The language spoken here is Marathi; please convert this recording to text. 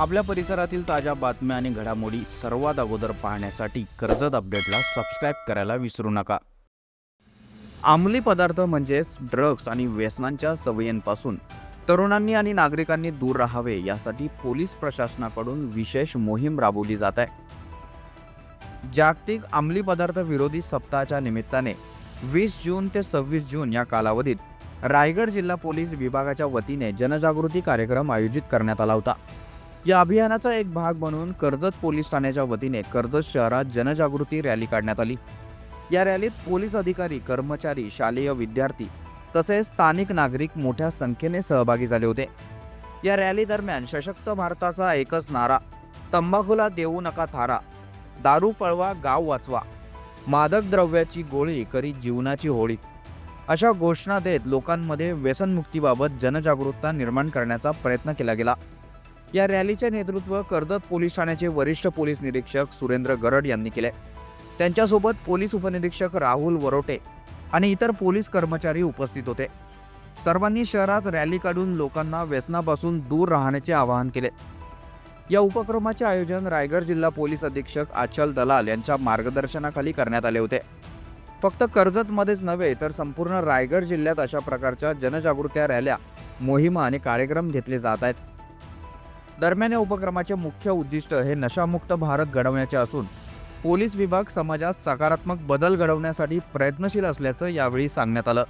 आपल्या परिसरातील ताज्या बातम्या आणि घडामोडी सर्वात अगोदर पाहण्यासाठी कर्जत अपडेटला सबस्क्राईब करायला विसरू नका. अंमली पदार्थ म्हणजेच ड्रग्स आणि व्यसनांच्या सवयींपासून तरुणांनी आणि नागरिकांनी दूर राहावे यासाठी पोलीस प्रशासनाकडून विशेष मोहीम राबवली जात आहे. जागतिक अंमली पदार्थ विरोधी सप्ताहाच्या निमित्ताने वीस जून ते सव्वीस जून या कालावधीत रायगड जिल्हा पोलीस विभागाच्या वतीने जनजागृती कार्यक्रम आयोजित करण्यात आला होता. या अभियानाचा एक भाग म्हणून कर्जत पोलीस ठाण्याच्या वतीने कर्जत शहरात जनजागृती रॅली काढण्यात आली. या रॅलीत पोलीस अधिकारी कर्मचारी शालेय विद्यार्थी तसेच स्थानिक नागरिक मोठ्या संख्येने सहभागी झाले होते. या रॅली दरम्यान सशक्त भारताचा एकच नारा तंबाखूला देऊ नका थारा दारू पळवा गाव वाचवा मादक द्रव्याची गोळी करी जीवनाची होळी अशा घोषणा देत लोकांमध्ये व्यसनमुक्तीबाबत जनजागरूकता निर्माण करण्याचा प्रयत्न केला गेला. या रॅलीचे नेतृत्व कर्जत पोलीस ठाण्याचे वरिष्ठ पोलीस निरीक्षक सुरेंद्र गरड यांनी केले. त्यांच्यासोबत पोलीस उपनिरीक्षक राहुल वरोटे आणि इतर पोलीस कर्मचारी उपस्थित होते. सर्वांनी शहरात रॅली काढून लोकांना व्यसनापासून दूर राहण्याचे आवाहन केले. या उपक्रमाचे आयोजन रायगड जिल्हा पोलीस अधीक्षक आचल दलाल यांच्या मार्गदर्शनाखाली करण्यात आले होते. फक्त कर्जतमध्येच नव्हे तर संपूर्ण रायगड जिल्ह्यात अशा प्रकारच्या जनजागृत्या रॅल्या मोहिमा आणि कार्यक्रम घेतले जात आहेत. दरम्यान या उपक्रमाचे मुख्य उद्दिष्ट हे नशामुक्त भारत घडवण्याचे असून पोलीस विभाग समाजात सकारात्मक बदल घडवण्यासाठी प्रयत्नशील असल्याचं यावेळी सांगण्यात आलं.